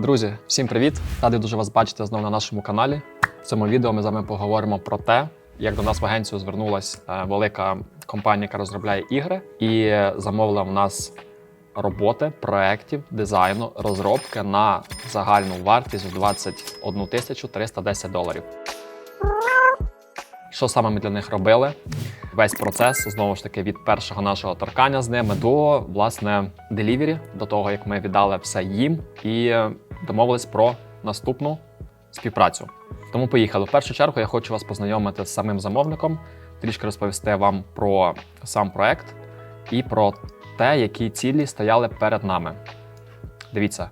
Друзі, всім привіт! Радий дуже вас бачити знову на нашому каналі. В цьому відео ми з вами поговоримо про те, як до нас в агенцію звернулася е, велика компанія, яка розробляє ігри, і замовила в нас роботи, проєктів, дизайну, розробки на загальну вартість в 21 тисячу 310 доларів. Що саме ми для них робили? Весь процес знову ж таки від першого нашого торкання з ними до власне делівері, до того як ми віддали все їм і домовились про наступну співпрацю. Тому поїхали. В першу чергу я хочу вас познайомити з самим замовником, трішки розповісти вам про сам проект і про те, які цілі стояли перед нами. Дивіться,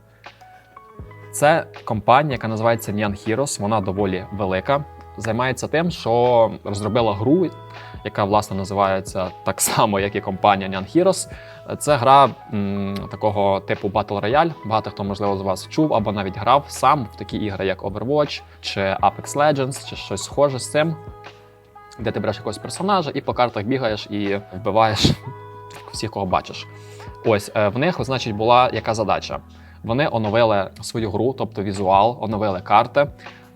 це компанія, яка називається Neon Heroes. Вона доволі велика. Займається тим, що розробила гру, яка власне називається так само, як і компанія Neon Heroes. Це гра м, такого типу Battle Royale. Багато хто, можливо, з вас чув або навіть грав сам в такі ігри, як Overwatch чи Apex Legends, чи щось схоже з цим, де ти береш якогось персонажа і по картах бігаєш і вбиваєш всіх, кого бачиш. Ось е, в них, значить, була яка задача. Вони оновили свою гру, тобто візуал, оновили карти,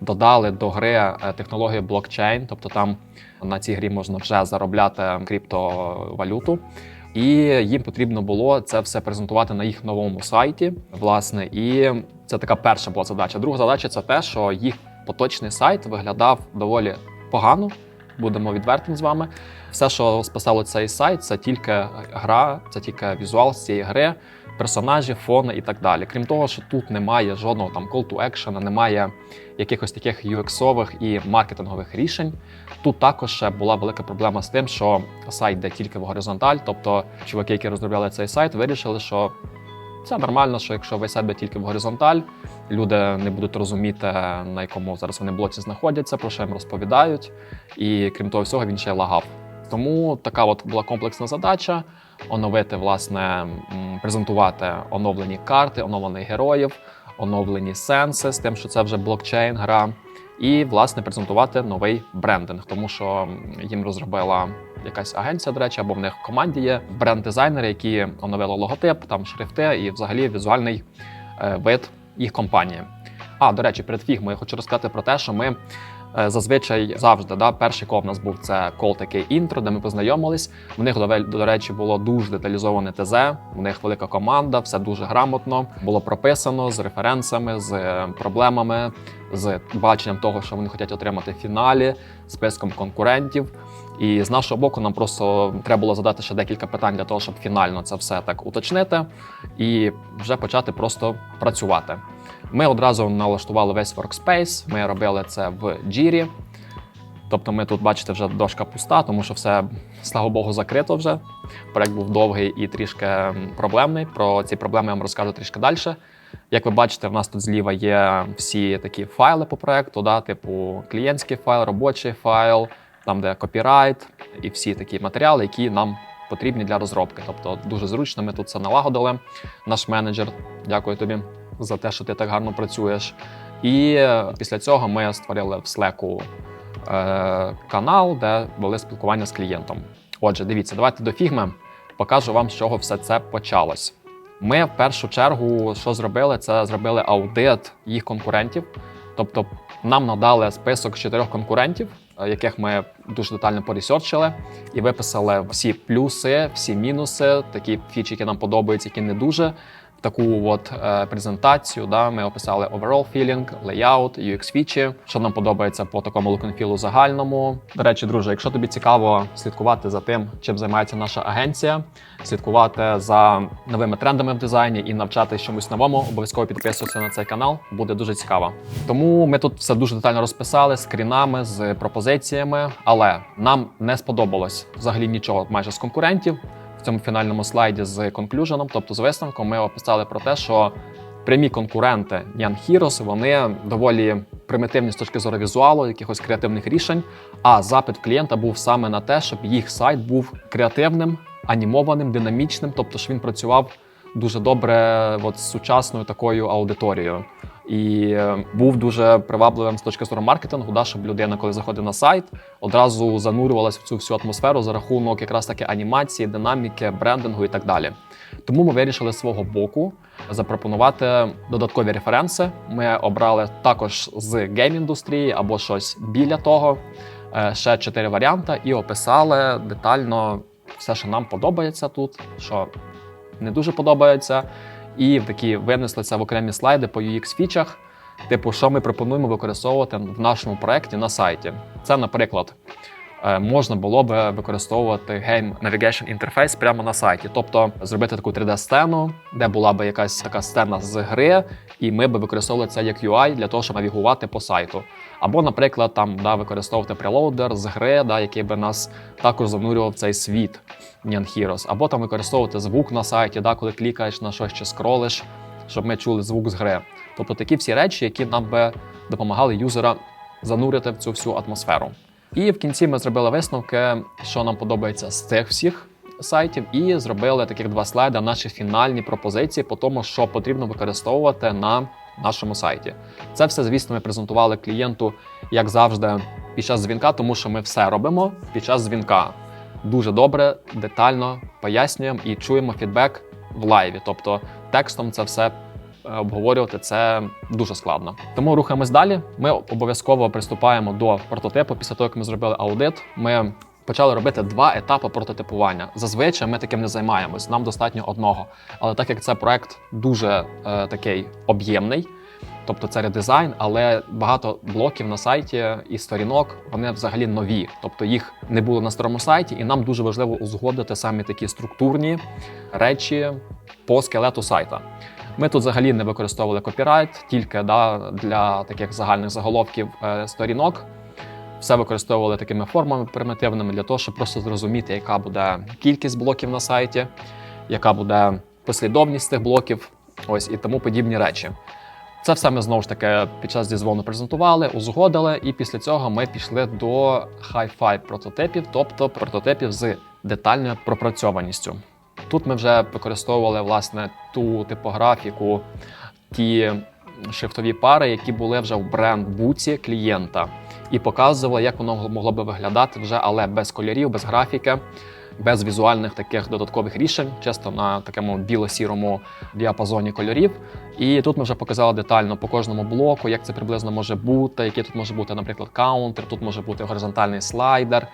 додали до гри е, технологію блокчейн, тобто там на цій грі можна вже заробляти криптовалюту. І їм потрібно було це все презентувати на їх новому сайті. Власне, і це така перша була задача. Друга задача це те, що їх поточний сайт виглядав доволі погано. Будемо відвертим з вами. Все, що спасало цей сайт, це тільки гра, це тільки візуал з цієї гри, персонажі, фони і так далі. Крім того, що тут немає жодного там call to action, немає якихось таких UX-ових і маркетингових рішень. Тут також ще була велика проблема з тим, що сайт йде тільки в горизонталь. Тобто, чуваки, які розробляли цей сайт, вирішили, що це нормально, що якщо ви себе тільки в горизонталь, люди не будуть розуміти, на якому зараз вони блоці знаходяться, про що їм розповідають. І крім того всього, він ще лагав. Тому така от була комплексна задача оновити, власне, презентувати оновлені карти, оновлених героїв, оновлені сенси з тим, що це вже блокчейн гра, і власне презентувати новий брендинг, тому що їм розробила якась агенція, до речі, або в них в команді є бренд-дизайнери, які оновили логотип, там шрифти і взагалі візуальний е, вид їх компанії. А, до речі, перед фігмою я хочу розказати про те, що ми зазвичай завжди, да, перший кол в нас був це кол такий інтро, де ми познайомились. В них, до, речі, було дуже деталізоване ТЗ, в них велика команда, все дуже грамотно, було прописано з референсами, з е, проблемами, з баченням того, що вони хочуть отримати в фіналі, списком конкурентів. І з нашого боку нам просто треба було задати ще декілька питань для того, щоб фінально це все так уточнити і вже почати просто працювати. Ми одразу налаштували весь workspace, Ми робили це в Jira. Тобто, ми тут бачите, вже дошка пуста, тому що все, слава Богу, закрито вже. Проект був довгий і трішки проблемний. Про ці проблеми я вам розкажу трішки далі. Як ви бачите, в нас тут зліва є всі такі файли по проекту, да, типу клієнтський файл, робочий файл, там де копірайт і всі такі матеріали, які нам потрібні для розробки. Тобто дуже зручно ми тут це налагодили. Наш менеджер, дякую тобі за те, що ти так гарно працюєш. І після цього ми створили в Slack е, канал, де були спілкування з клієнтом. Отже, дивіться, давайте до фігми покажу вам, з чого все це почалось. Ми в першу чергу, що зробили, це зробили аудит їх конкурентів. Тобто нам надали список чотирьох конкурентів, е, яких ми дуже детально поресерчили, і виписали всі плюси, всі мінуси, такі фічі, які нам подобаються, які не дуже. Таку от е, презентацію да, ми описали overall feeling, layout, UX фічі, що нам подобається по такому feel загальному. До речі, друже, якщо тобі цікаво слідкувати за тим, чим займається наша агенція, слідкувати за новими трендами в дизайні і навчатись чомусь новому, обов'язково підписуйся на цей канал, буде дуже цікаво. Тому ми тут все дуже детально розписали скрінами, з пропозиціями, але нам не сподобалось взагалі нічого майже з конкурентів цьому фінальному слайді з конклюженом, тобто з висновком, ми описали про те, що прямі конкуренти Young Heroes, вони доволі примітивні з точки зору візуалу, якихось креативних рішень. А запит клієнта був саме на те, щоб їх сайт був креативним, анімованим, динамічним, тобто що він працював дуже добре от, з сучасною такою аудиторією. І е, був дуже привабливим з точки зору маркетингу, да, щоб людина, коли заходить на сайт, одразу занурювалася в цю всю атмосферу за рахунок якраз таки анімації, динаміки, брендингу і так далі. Тому ми вирішили з свого боку запропонувати додаткові референси. Ми обрали також з гейм-індустрії або щось біля того. Е, Ще чотири варіанти і описали детально все, що нам подобається тут, що не дуже подобається. І такі винесли це в окремі слайди по UX-фічах. Типу, що ми пропонуємо використовувати в нашому проєкті на сайті. Це, наприклад, можна було би використовувати Game Navigation Interface прямо на сайті, тобто зробити таку 3D-сцену, де була би якась така сцена з гри, і ми би використовували це як UI для того, щоб навігувати по сайту. Або, наприклад, там да, використовувати прелоудер з гри, да, який би нас також занурював цей світ Nyan Heroes. Або там використовувати звук на сайті, да, коли клікаєш на щось чи скролиш, щоб ми чули звук з гри. Тобто такі всі речі, які нам би допомагали юзера занурити в цю всю атмосферу. І в кінці ми зробили висновки, що нам подобається з цих всіх сайтів, і зробили таких два слайди, наші фінальні пропозиції по тому, що потрібно використовувати на нашому сайті. Це все, звісно, ми презентували клієнту, як завжди, під час дзвінка, тому що ми все робимо під час дзвінка. Дуже добре, детально пояснюємо і чуємо фідбек в лайві. Тобто текстом це все обговорювати це дуже складно. Тому рухаємось далі. Ми обов'язково приступаємо до прототипу. Після того, як ми зробили аудит, ми почали робити два етапи прототипування. Зазвичай ми таким не займаємось, нам достатньо одного. Але так як це проект дуже е, такий об'ємний. Тобто це редизайн, але багато блоків на сайті і сторінок вони взагалі нові. Тобто їх не було на старому сайті, і нам дуже важливо узгодити саме такі структурні речі по скелету сайта. Ми тут взагалі не використовували копірайт, тільки да, для таких загальних заголовків е, сторінок. Все використовували такими формами примітивними для того, щоб просто зрозуміти, яка буде кількість блоків на сайті, яка буде послідовність цих блоків, ось і тому подібні речі. Це все ми знову ж таки під час дізвону презентували, узгодили, і після цього ми пішли до Hi-Fi прототипів, тобто прототипів з детальною пропрацьованістю. Тут ми вже використовували власне ту типографіку, ті шрифтові пари, які були вже в бренд-буці клієнта, і показували, як воно могло би виглядати вже, але без кольорів, без графіки, без візуальних таких додаткових рішень, чисто на такому біло-сірому діапазоні кольорів. І тут ми вже показали детально по кожному блоку, як це приблизно може бути, який тут може бути, наприклад, каунтер, тут може бути горизонтальний слайдер.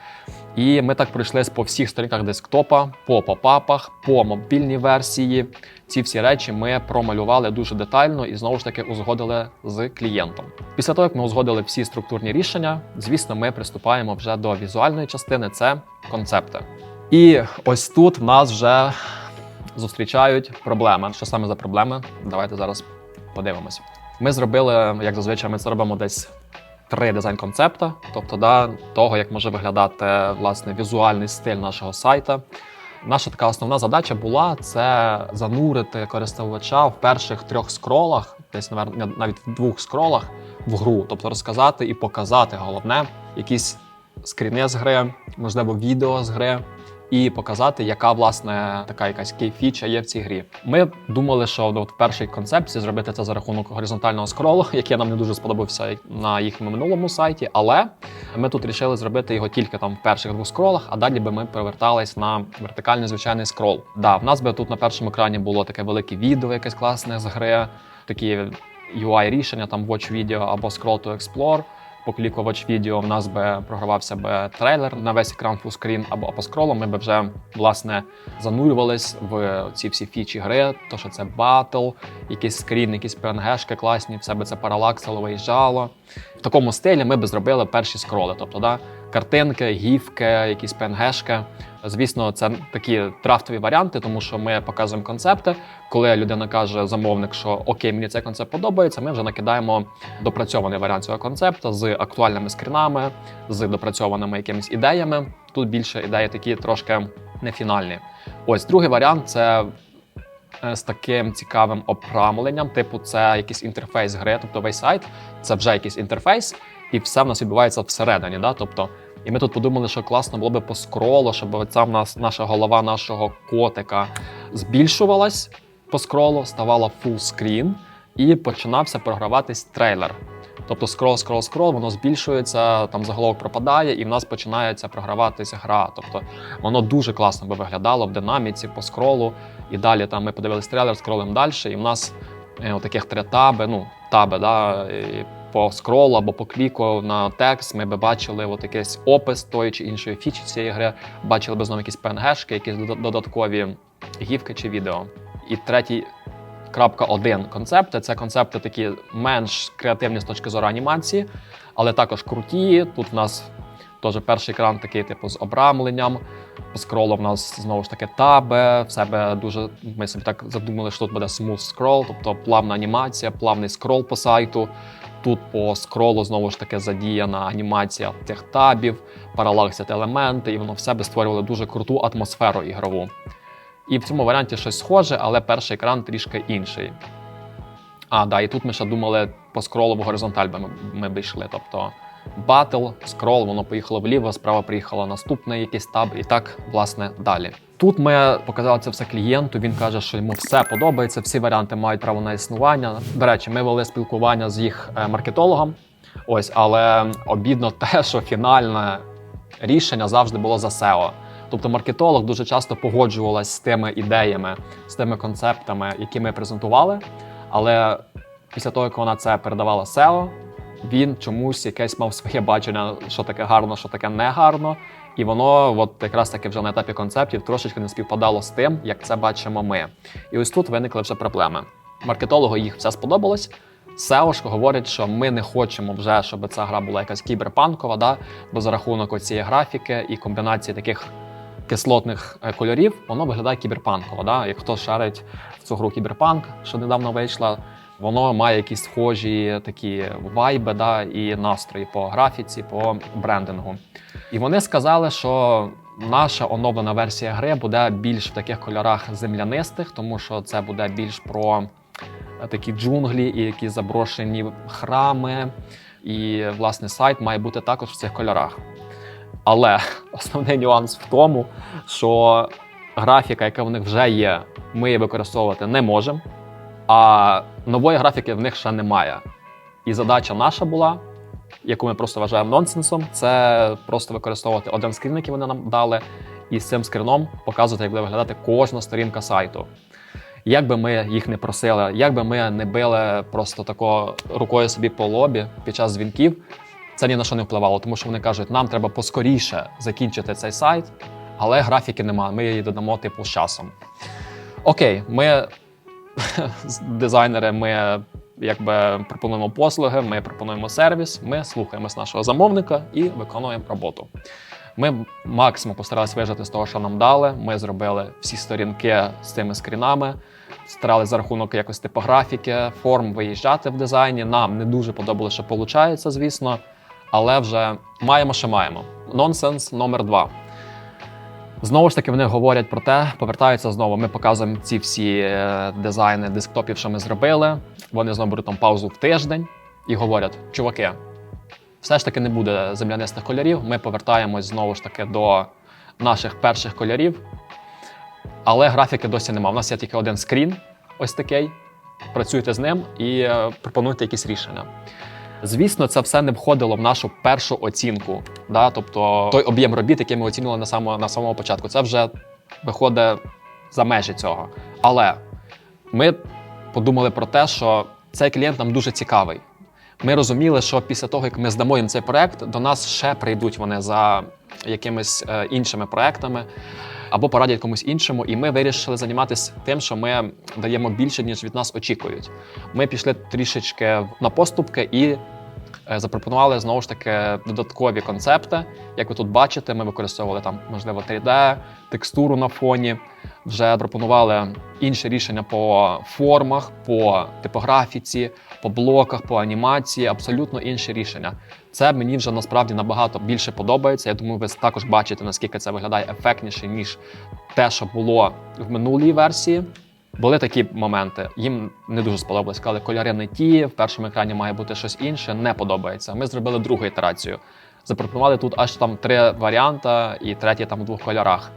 І ми так пройшлись по всіх сторінках десктопа, по попапах, по мобільній версії. Ці всі речі ми промалювали дуже детально і знову ж таки узгодили з клієнтом. Після того, як ми узгодили всі структурні рішення, звісно, ми приступаємо вже до візуальної частини це концепти. І ось тут в нас вже зустрічають проблеми. Що саме за проблеми? Давайте зараз подивимось. Ми зробили, як зазвичай, ми це робимо десь три дизайн-концепта, тобто да, того, як може виглядати власне візуальний стиль нашого сайта. Наша така основна задача була це занурити користувача в перших трьох скролах, десь навіть в двох скролах в гру, тобто розказати і показати головне якісь скріни з гри, можливо, відео з гри, і показати, яка власне така якась кей-фіча є в цій грі. Ми думали, що от в першій концепції зробити це за рахунок горизонтального скролу, який нам не дуже сподобався на їхньому минулому сайті. Але ми тут вирішили зробити його тільки там в перших двох скролах, а далі би ми повертались на вертикальний звичайний скрол. Да, в нас би тут на першому екрані було таке велике відео, якесь класне з гри, такі UI рішення, там Watch Video або Scroll to Explore. По відео в нас би програвався би трейлер на весь екран фулскрін, або по ми би вже власне занурювались в ці всі фічі гри, то що це батл, якийсь скрін, якісь PNG-шки класні, все би це паралаксило виїжджало. В такому стилі ми би зробили перші скроли, тобто да, картинки, гіфки, якісь PNG-шки. Звісно, це такі драфтові варіанти, тому що ми показуємо концепти. Коли людина каже замовник, що окей, мені цей концепт подобається, ми вже накидаємо допрацьований варіант цього концепту з актуальними скрінами, з допрацьованими якимись ідеями. Тут більше ідеї такі трошки не фінальні. Ось другий варіант це з таким цікавим оправленням, типу, це якийсь інтерфейс гри, тобто весь сайт, це вже якийсь інтерфейс, і все в нас відбувається всередині. Да? Тобто, і ми тут подумали, що класно було би по скролу, щоб оця в нас наша голова нашого котика збільшувалась по скролу, ставала screen і починався програватись трейлер. Тобто скрол, скрол, скрол, воно збільшується, там заголовок пропадає, і в нас починається програватися гра. Тобто воно дуже класно би виглядало в динаміці по скролу. І далі там ми подивились трейлер, скролимо далі, і в нас е, таких три таби, ну, таби, да, і по скролу або по кліку на текст ми би бачили от якийсь опис тої чи іншої фічі цієї гри, бачили би знову якісь PNG-шки, якісь дода- додаткові гівки чи відео. І третій крапка один концепти це концепти такі менш креативні з точки зору анімації, але також круті. Тут в нас теж перший екран такий, типу, з обрамленням. Скролу в нас знову ж таки таби. В себе дуже ми собі так задумали, що тут буде smooth scroll, тобто плавна анімація, плавний скрол по сайту. Тут по скролу знову ж таки задіяна анімація тих табів, паралаксять елементи, і воно в себе створювало дуже круту атмосферу ігрову. І в цьому варіанті щось схоже, але перший екран трішки інший. А, да, і тут ми ще думали по скролу в горизонталь би ми, ми б йшли. Тобто батл, скрол, воно поїхало вліво, справа приїхала наступний якийсь таб, і так, власне, далі. Тут ми показали це все клієнту. Він каже, що йому все подобається, всі варіанти мають право на існування. До речі, ми вели спілкування з їх е, маркетологом. Ось, але обідно те, що фінальне рішення завжди було за SEO. Тобто маркетолог дуже часто погоджувалась з тими ідеями, з тими концептами, які ми презентували. Але після того, як вона це передавала SEO, він чомусь якесь мав своє бачення, що таке гарно, що таке не гарно. І воно, от якраз таки вже на етапі концептів, трошечки не співпадало з тим, як це бачимо ми. І ось тут виникли вже проблеми. Маркетологу їх все сподобалось. SEO говорить, що ми не хочемо вже, щоб ця гра була якась кіберпанкова, да? бо за рахунок цієї графіки і комбінації таких кислотних е, кольорів, воно виглядає кіберпанково. Да? Як хто шарить в цю гру кіберпанк, що недавно вийшла, воно має якісь схожі такі вайби да? і настрої по графіці, по брендингу. І вони сказали, що наша оновлена версія гри буде більш в таких кольорах землянистих, тому що це буде більш про е, такі джунглі і які заброшені храми. І власне сайт має бути також в цих кольорах. Але основний нюанс в тому, що графіка, яка в них вже є, ми її використовувати не можемо, а нової графіки в них ще немає. І задача наша була, яку ми просто вважаємо нонсенсом, це просто використовувати один скрін, який вони нам дали, і з цим скріном показувати, як буде виглядати кожна сторінка сайту. Як би ми їх не просили, як би ми не били просто тако рукою собі по лобі під час дзвінків, це ні на що не впливало, тому що вони кажуть, нам треба поскоріше закінчити цей сайт, але графіки немає. Ми її додамо типу з часом. Окей, ми дизайнери, ми якби пропонуємо послуги, ми пропонуємо сервіс, ми слухаємось нашого замовника і виконуємо роботу. Ми максимум постаралися вижити з того, що нам дали. Ми зробили всі сторінки з цими скрінами, старалися за рахунок якось типографіки, форм виїжджати в дизайні. Нам не дуже подобалося, що виходить, звісно, але вже маємо, що маємо. Нонсенс номер два. Знову ж таки, вони говорять про те, повертаються знову. Ми показуємо ці всі е, дизайни десктопів, що ми зробили. Вони знову беруть там паузу в тиждень і говорять: чуваки, все ж таки не буде землянистих кольорів. Ми повертаємось знову ж таки до наших перших кольорів. Але графіки досі немає. У нас є тільки один скрін, ось такий. Працюйте з ним і е, пропонуйте якісь рішення. Звісно, це все не входило в нашу першу оцінку. Да? Тобто той об'єм робіт, який ми оцінювали на самому, на самому початку, це вже виходить за межі цього. Але ми подумали про те, що цей клієнт нам дуже цікавий. Ми розуміли, що після того, як ми здамо їм цей проект, до нас ще прийдуть вони за якимись е, іншими проектами або порадять комусь іншому. І ми вирішили займатися тим, що ми даємо більше, ніж від нас очікують. Ми пішли трішечки на поступки і е, запропонували знову ж таки додаткові концепти. Як ви тут бачите, ми використовували там, можливо, 3D, текстуру на фоні. Вже пропонували інші рішення по формах, по типографіці, по блоках, по анімації, абсолютно інші рішення. Це мені вже насправді набагато більше подобається. Я думаю, ви також бачите, наскільки це виглядає ефектніше, ніж те, що було в минулій версії. Були такі моменти. Їм не дуже сподобалось. Сказали, кольори не ті, в першому екрані має бути щось інше. Не подобається. Ми зробили другу ітерацію. Запропонували тут аж там три варіанти, і третій там в двох кольорах.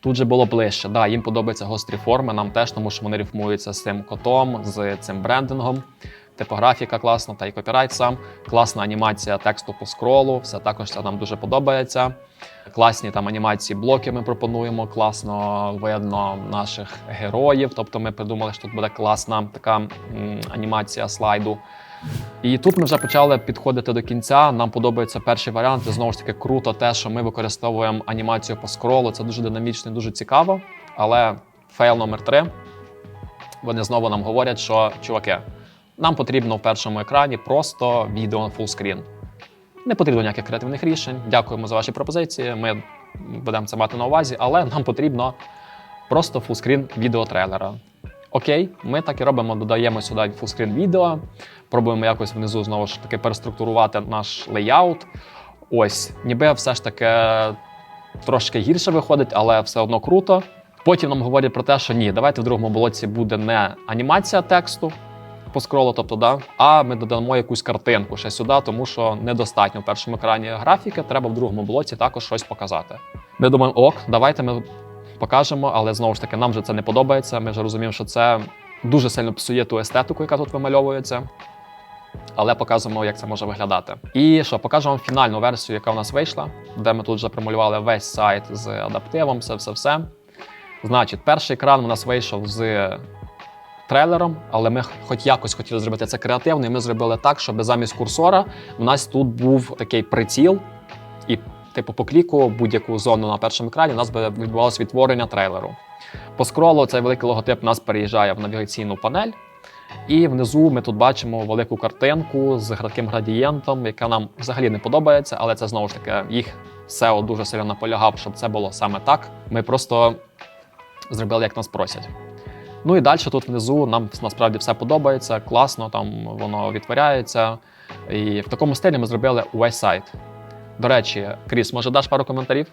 Тут же було ближче. Да, їм подобаються гострі форми, нам теж, тому що вони рифмуються з цим котом, з цим брендингом. Типографіка класна, та й копірайт сам, класна анімація тексту по скролу. Все також це нам дуже подобається. Класні там анімації блоки ми пропонуємо, класно видно наших героїв. Тобто ми придумали, що тут буде класна така м, анімація слайду. І тут ми вже почали підходити до кінця. Нам подобається перший варіант. І знову ж таки круто те, що ми використовуємо анімацію по скролу. Це дуже динамічно і дуже цікаво. Але фейл номер три. Вони знову нам говорять, що чуваки, нам потрібно в першому екрані просто відео фулскрін. Не потрібно ніяких креативних рішень. Дякуємо за ваші пропозиції. Ми будемо це мати на увазі, але нам потрібно просто фулскрін відеотрейлера. Окей, ми так і робимо, додаємо сюди фулскрін відео, пробуємо якось внизу знову ж таки переструктурувати наш лейаут. Ось, ніби все ж таки трошки гірше виходить, але все одно круто. Потім нам говорять про те, що ні, давайте в другому блоці буде не анімація тексту по скролу, тобто, да, а ми додамо якусь картинку ще сюди, тому що недостатньо в першому екрані графіки, треба в другому блоці також щось показати. Ми думаємо, ок, давайте ми покажемо, але знову ж таки, нам вже це не подобається. Ми вже розуміємо, що це дуже сильно псує ту естетику, яка тут вимальовується. Але показуємо, як це може виглядати. І що, покажемо фінальну версію, яка в нас вийшла, де ми тут вже промалювали весь сайт з адаптивом, все, все, все. Значить, перший екран у нас вийшов з трейлером, але ми хоч якось хотіли зробити це креативно, і ми зробили так, щоб замість курсора у нас тут був такий приціл, і, типу, по кліку будь-яку зону на першому екрані у нас би відбувалося відтворення трейлеру. По скролу цей великий логотип нас переїжджає в навігаційну панель. І внизу ми тут бачимо велику картинку з таким градієнтом, яка нам взагалі не подобається, але це знову ж таки їх SEO дуже сильно наполягав, щоб це було саме так. Ми просто зробили, як нас просять. Ну і далі тут внизу нам насправді все подобається, класно, там воно відтворяється. І в такому стилі ми зробили увесь сайт. До речі, Кріс, може даш пару коментарів?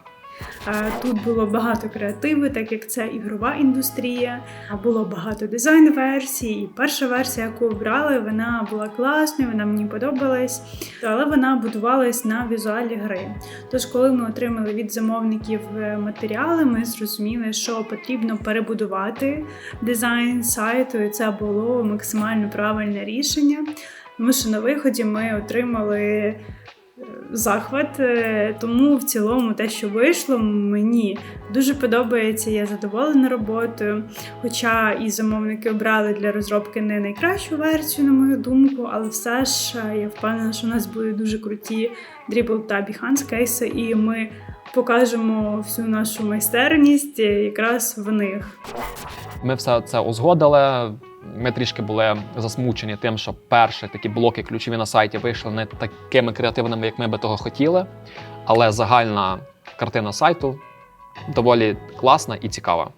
Е, Тут було багато креативу, так як це ігрова індустрія. Було багато дизайн-версій. І перша версія, яку обрали, вона була класною, вона мені подобалась, але вона будувалась на візуалі гри. Тож, коли ми отримали від замовників е, матеріали, ми зрозуміли, що потрібно перебудувати дизайн сайту, і це було максимально правильне рішення. Тому що на виході ми отримали захват. е, Тому в цілому те, що вийшло, мені дуже подобається. Я задоволена роботою. Хоча і замовники обрали для розробки не найкращу версію, на мою думку, але все ж е, я впевнена, що у нас будуть дуже круті Dribble та Behance кейси, і ми покажемо всю нашу майстерність е, якраз в них. Ми все це узгодили. Ми трішки були засмучені тим, що перші такі блоки ключові на сайті вийшли не такими креативними, як ми би того хотіли. Але загальна картина сайту доволі класна і цікава.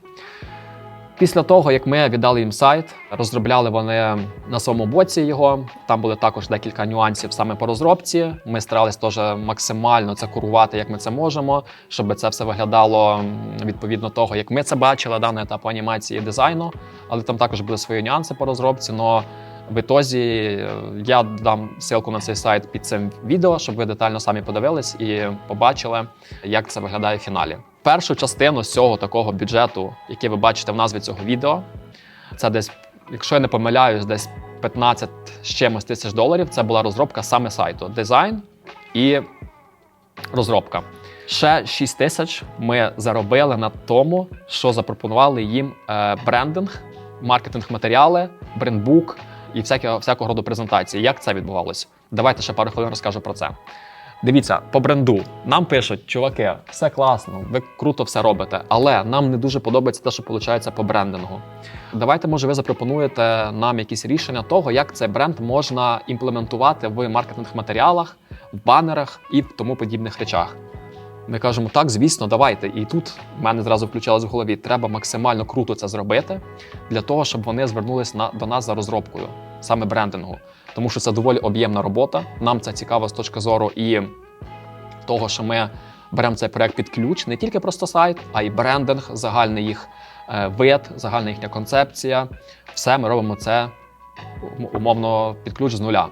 Після того, як ми віддали їм сайт, розробляли вони на своєму боці його. Там були також декілька нюансів саме по розробці. Ми старалися теж максимально це курувати, як ми це можемо, щоб це все виглядало відповідно того, як ми це бачили да, на етапу анімації дизайну. Але там також були свої нюанси по розробці. Но в ітозі е, я дам ссылку на цей сайт під цим відео, щоб ви детально самі подивились і побачили, як це виглядає в фіналі. Першу частину з цього такого бюджету, який ви бачите в назві цього відео, це десь, якщо я не помиляюсь, десь 15 з чимось тисяч доларів. Це була розробка саме сайту, дизайн і розробка. Ще 6 тисяч ми заробили на тому, що запропонували їм е, брендинг, маркетинг матеріали, брендбук і всякі, всякого роду презентації. Як це відбувалося? Давайте ще пару хвилин розкажу про це. Дивіться, по бренду нам пишуть, чуваки, все класно, ви круто все робите, але нам не дуже подобається те, що виходить по брендингу. Давайте, може, ви запропонуєте нам якісь рішення того, як цей бренд можна імплементувати в маркетинг-матеріалах, в банерах і в тому подібних речах. Ми кажемо, так, звісно, давайте. І тут в мене зразу включалось в голові, треба максимально круто це зробити для того, щоб вони звернулись на, до нас за розробкою, саме брендингу. Тому що це доволі об'ємна робота. Нам це цікаво з точки зору і того, що ми беремо цей проект під ключ, не тільки просто сайт, а й брендинг, загальний їх е, вид, загальна їхня концепція. Все ми робимо це умовно під ключ з нуля.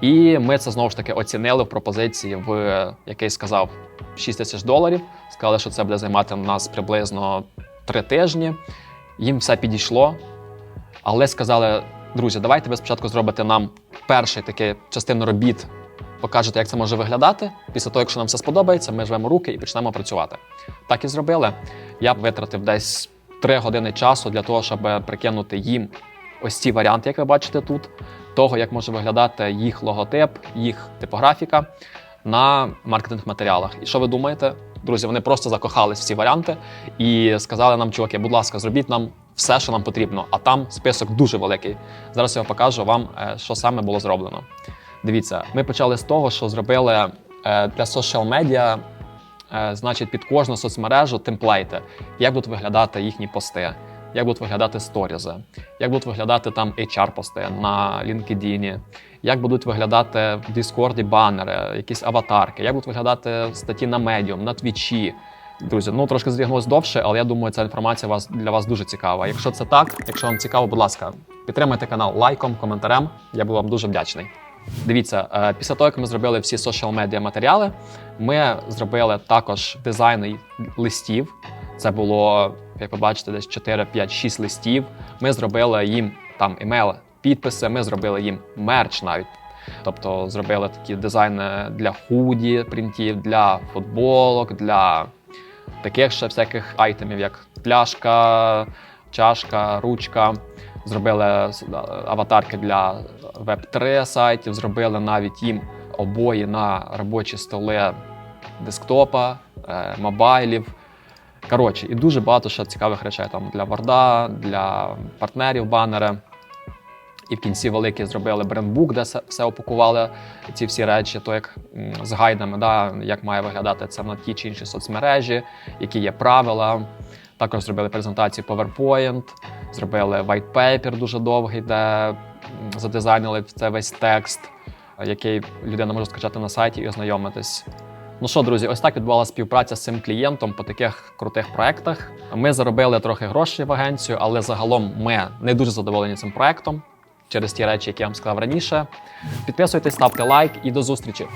І ми це знову ж таки оцінили в пропозиції, в який сказав 6 тисяч доларів. Сказали, що це буде займати у нас приблизно три тижні. Їм все підійшло, але сказали: друзі, давайте ви спочатку зробите нам перший такий частину робіт, покажете, як це може виглядати. Після того, якщо нам все сподобається, ми жмемо руки і почнемо працювати. Так і зробили. Я витратив десь 3 години часу для того, щоб прикинути їм ось ці варіанти, як ви бачите тут, того, як може виглядати їх логотип, їх типографіка на маркетинг-матеріалах. І що ви думаєте? Друзі, вони просто закохались в ці варіанти і сказали нам, чуваки, будь ласка, зробіть нам все, що нам потрібно. А там список дуже великий. Зараз я покажу вам, е, що саме було зроблено. Дивіться, ми почали з того, що зробили е, для social медіа, е, значить, під кожну соцмережу темплейти, як будуть виглядати їхні пости, як будуть виглядати сторізи, як будуть виглядати там HR-пости на LinkedIn, як будуть виглядати в Discord банери, якісь аватарки, як будуть виглядати статті на Medium, на Твічі. Друзі, ну трошки здвигнулось довше, але я думаю, ця інформація вас для вас дуже цікава. Якщо це так, якщо вам цікаво, будь ласка, підтримайте канал лайком, коментарем. Я буду вам дуже вдячний. Дивіться, е, після того, як ми зробили всі social медіа матеріали, ми зробили також дизайни листів. Це було, як ви бачите, десь 4, 5, 6 листів. Ми зробили їм там емейл, підписи, ми зробили їм мерч навіть. Тобто зробили такі дизайни для худі, принтів, для футболок, для таких ще всяких айтемів, як пляшка, чашка, ручка. Зробили аватарки для Web3 сайтів, зробили навіть їм обої на робочі столи десктопа, е, мобайлів. Коротше, і дуже багато ще цікавих речей там для Word, для партнерів банери. І в кінці великі зробили брендбук, де все- опакували ці всі речі, то як з гайдами, да, як має виглядати це на ті чи інші соцмережі, які є правила. Також зробили презентацію PowerPoint, зробили white paper дуже довгий, де задизайнили це весь текст, який людина може скачати на сайті і ознайомитись. Ну що, друзі, ось так відбувалася співпраця з цим клієнтом по таких крутих проектах. Ми заробили трохи грошей в агенцію, але загалом ми не дуже задоволені цим проектом через ті речі, які я вам сказав раніше. Підписуйтесь, ставте лайк і до зустрічі.